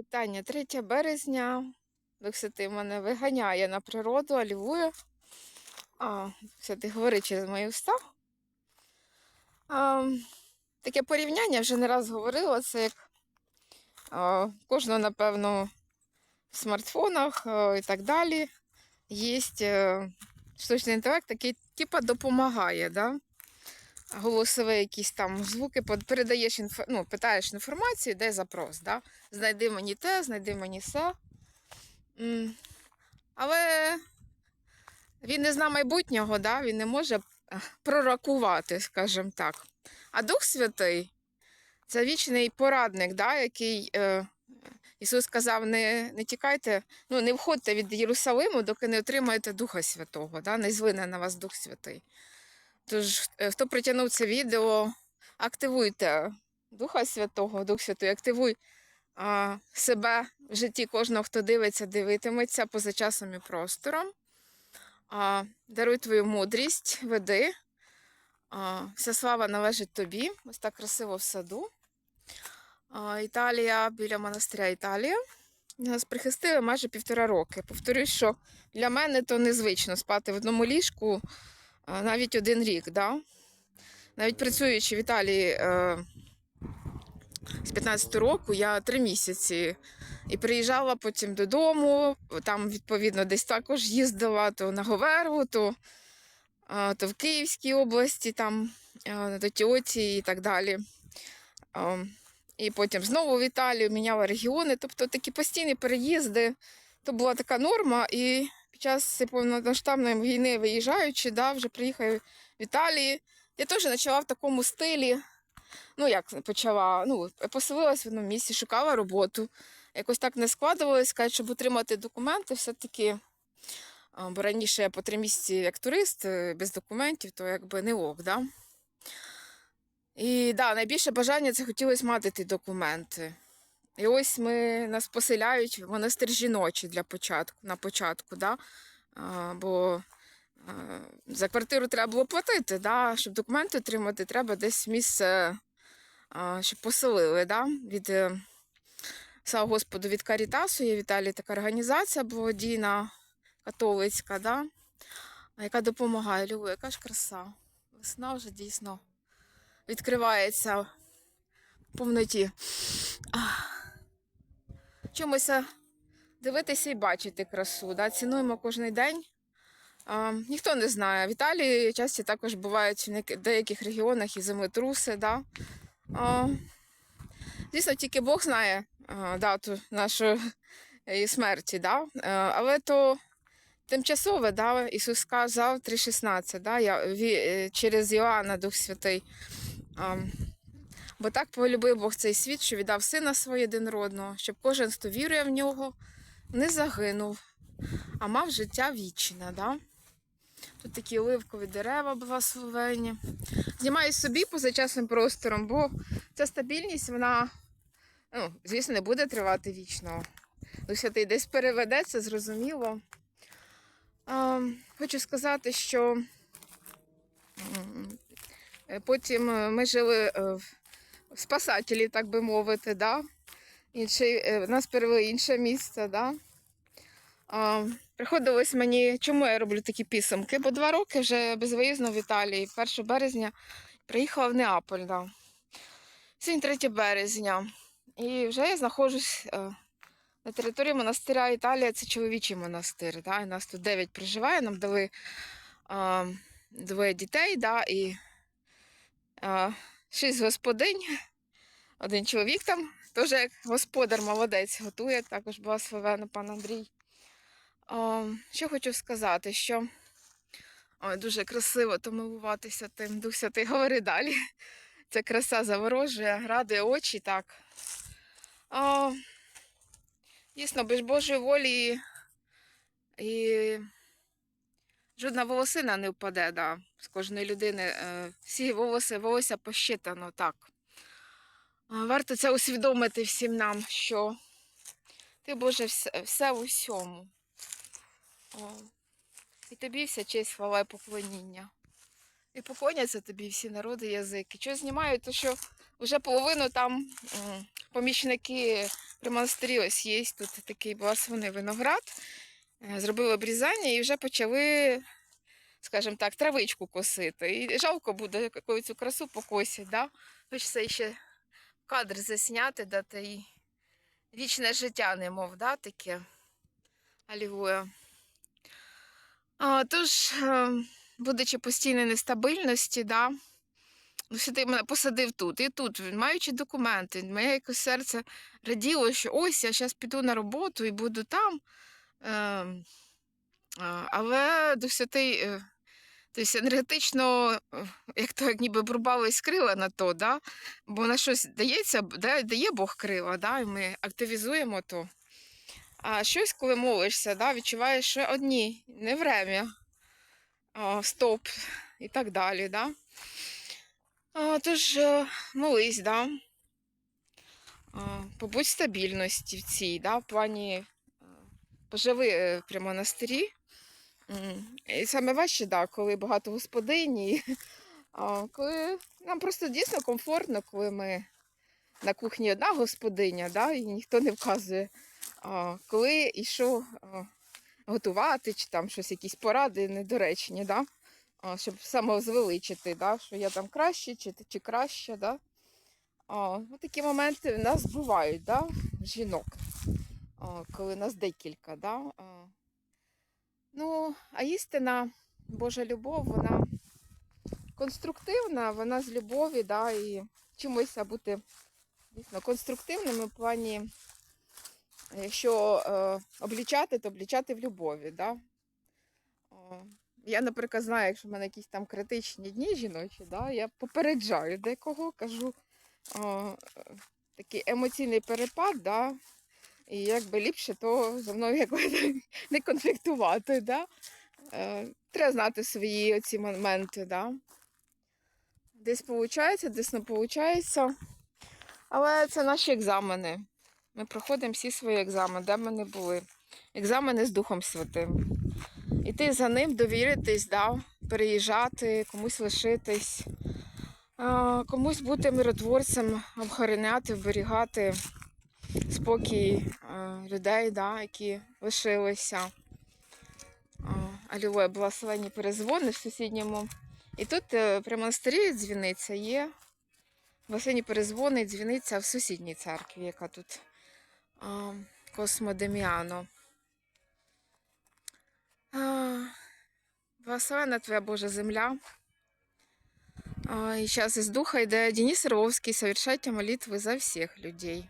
Вітання 3 березня. Святий мене виганяє на природу, алілуя. А, Святий говорить через мої уста. А, таке порівняння вже не раз говорила. Це як а, кожного, напевно, в смартфонах а, і так далі. Є штучний інтелект, який типа допомагає. Да? Голосові якісь там звуки, передаєш інфо... ну, питаєш інформацію, де запрос. Да? Знайди мені те, знайди мені все. Але він не зна майбутнього, да? він не може пророкувати, скажімо так. А Дух Святий це вічний порадник, да? який е, Ісус сказав: не, не тікайте, ну, не входьте від Єрусалиму, доки не отримаєте Духа Святого, да? не звине на вас Дух Святий. Тож, е, хто притягнув це відео, активуйте Духа Святого, Дух Святий, активуй а, себе в житті кожного, хто дивиться, дивитиметься поза часом і простором. А, даруй твою мудрість, веди. А, вся слава належить тобі. Ось так красиво в саду. А, Італія біля монастиря Італія. Нас прихистили майже півтора роки. Повторюсь, що для мене то незвично спати в одному ліжку навіть один рік. Да? Навіть працюючи в Італії е, з 15 року, я три місяці і приїжджала потім додому. Там, відповідно, десь також їздила то на Говерлу, то, а, то в Київській області, там до Тіоті і так далі. І потім знову в Італію міняла регіони. Тобто такі постійні переїзди. То була така норма. І під час повномасштабної війни, виїжджаючи, да, вже приїхав в Італії. Я теж почала в такому стилі. Ну, як почала, ну, поселилась в одному місці, шукала роботу. Якось так не складувалось, сказати, щоб отримати документи, все-таки. Бо раніше я по три місяці як турист е, без документів, то якби не ок, да? І да, найбільше бажання це хотілося мати ті документи. І ось ми нас поселяють в монастир жіночий для початку, на початку, да? а, бо а, за квартиру треба було платити, да? щоб документи отримати, треба десь місце, а, щоб поселили. Да? Від, е, слава Господу, від Карітасу є в така організація благодійна, католицька, да? яка допомагає. Любу, яка ж краса. Весна вже дійсно відкривається в повноті. Ах. Чомусь дивитися і бачити красу. Да? Цінуємо кожен день. А, ніхто не знає. В Італії часто також бувають в деяких регіонах і землетруси. Да? А, звісно, тільки Бог знає а, дату нашої е, смерті. Да? А, але то тимчасове, да? Ісус сказав 3,16, да? Я, ві- е, через Йоанна Дух Святий. А, Бо так полюбив Бог цей світ, що віддав сина свого єдинородного, щоб кожен, хто вірує в нього, не загинув, а мав життя вічне. Да? Тут такі оливкові дерева благословені. Знімаю собі поза часом простором, бо ця стабільність, вона, ну, звісно, не буде тривати вічно. Дух Святий десь переведе, це зрозуміло. А, хочу сказати, що потім е, ми жили е, в спасателі, так би мовити, да? Інший, е, нас перевели інше місце. Да? А, приходилось мені, чому я роблю такі підсумки? Бо два роки вже безвиїзно в Італії. 1 березня приїхала в Неаполь. Да. Сьогодні 3 березня. І вже я знаходжусь е, на території монастиря Італія, це чоловічий монастир. Да? І нас тут 9 проживає, нам дали а, двоє дітей, да? і а, шість господинь. Один чоловік там, теж як господар молодець готує, також благословено пан Андрій. Що хочу сказати, що ой, дуже красиво то милуватися тим Дух Святий говори далі. Ця краса заворожує, радує очі так. О, дійсно, без Божої волі і жодна волосина не впаде да, з кожної людини. Е, Всі волоси, волосся пощитано так. Варто це усвідомити всім нам, що ти, Боже, все, все в усьому. І тобі вся честь, хвала і поклоніння. І поклоняться тобі всі народи язики. Що знімаю, то що вже половину там помічники при монастирі ось є тут такий благословений виноград. Е, Зробили обрізання і вже почали, скажімо так, травичку косити. І жалко буде яку цю красу покосять. Да? Хочеться ще кадр засняти, дати їй вічне життя, немов, да, таке. Алілуя. А, тож, е, будучи постійній нестабільності, да, ну, сюди мене посадив тут. І тут, маючи документи, моє якось серце раділо, що ось я зараз піду на роботу і буду там. Е, а, але е, тобто енергетично, е, як то як ніби брубались крила на то, да? бо на щось дається, дає Бог крила, да? і ми активізуємо то. А щось, коли молишся, да, відчуваєш, що одні, не время, стоп і так далі. Да? А, тож е, молись, да? побудь стабільності в цій, да? в плані поживи е, при монастирі. І саме важче, да, коли багато господині, коли нам просто дійсно комфортно, коли ми на кухні одна господиня, да, і ніхто не вказує, коли і що готувати, чи там щось, якісь поради недоречні, да, щоб самозвеличити, да, що я там краще чи, чи краще. Да. А, ну, такі моменти в нас бувають, да, жінок, коли нас декілька. Да. Ну, а істина, Божа любов, вона конструктивна, вона з любові, да, і чимось бути дійсно конструктивними в плані, якщо е, облічати, то облічати в любові. Да? Я, наприклад, знаю, якщо в мене якісь там критичні дні жіночі, да, я попереджаю декого, кажу о, такий емоційний перепад, да, і якби ліпше, то зі мною якби не конфліктувати. Да? Е, треба знати свої оці моменти. Да? Десь виходить, десь не виходить. Але це наші екзамени. Ми проходимо всі свої екзамени, де ми не були. Екзамени з Духом Святим. Іти за ним, довіритись, да? переїжджати, комусь лишитись, комусь бути миротворцем, обхороняти, вберігати спокій е, людей, да, які лишилися. Алілуя, благословенні перезвони в сусідньому. І тут е, при монастирі дзвіниця є. Благословенні перезвони дзвіниця в сусідній церкві, яка тут Космодеміано. Благословена Твоя Божа земля. І зараз із духа йде Денис Ровський, совершайте молитви за всіх людей.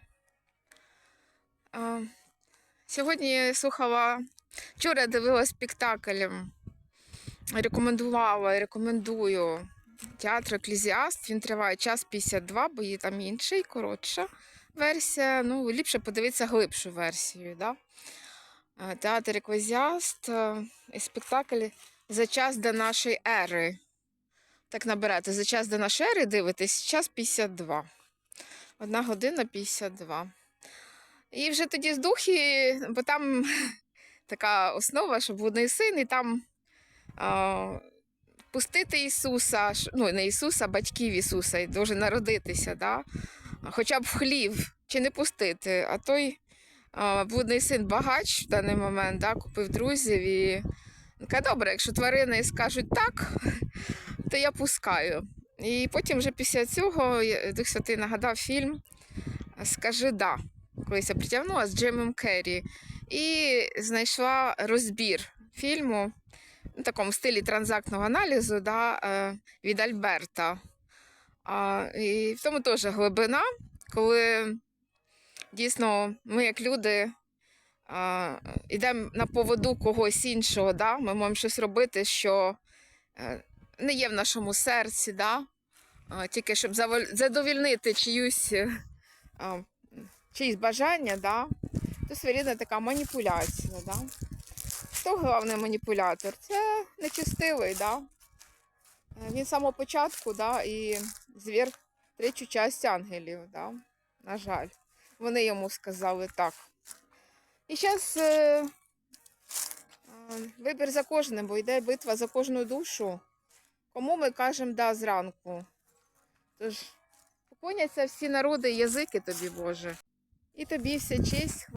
Сьогодні я слухала, вчора я дивилась спектакль, рекомендувала і рекомендую театр Еклезіаст. Він триває час 52, бо є там інший, коротша версія. Ну, ліпше подивитися глибшу версію. Да? Театр Еклезіаст е, і спектакль за час до нашої ери. Так наберете, за час до нашої ери дивитесь, час 52. Одна година 52. І вже тоді з духи, бо там така основа, щоб водний син, і там а, пустити Ісуса, ну не Ісуса, а батьків Ісуса, і дуже народитися, да? Хоча б в хлів, чи не пустити. А той а, блудний син багач в даний момент, да, купив друзів і каже, добре, якщо тварини скажуть так, то я пускаю. І потім вже після цього Дух Святий нагадав фільм Скажи да колись я притягнула з Джимом Керрі і знайшла розбір фільму в такому стилі транзактного аналізу да, е, від Альберта. А, і в тому теж глибина, коли дійсно ми, як люди, йдемо на поводу когось іншого, да, ми можемо щось робити, що е, не є в нашому серці, да, а, тільки щоб задовільнити чиюсь. Чиїсь бажання, да, то своєрідна така маніпуляція. Да. Хто головний маніпулятор? Це нечистивий, да. Е, Він з самого початку, да, і звір третю часть ангелів, да. на жаль. Вони йому сказали так. І зараз е, е, вибір за кожним, бо йде битва за кожну душу. Кому ми кажемо да зранку. Тож, поклоняться всі народи, язики тобі, Боже. І тобі вся честь,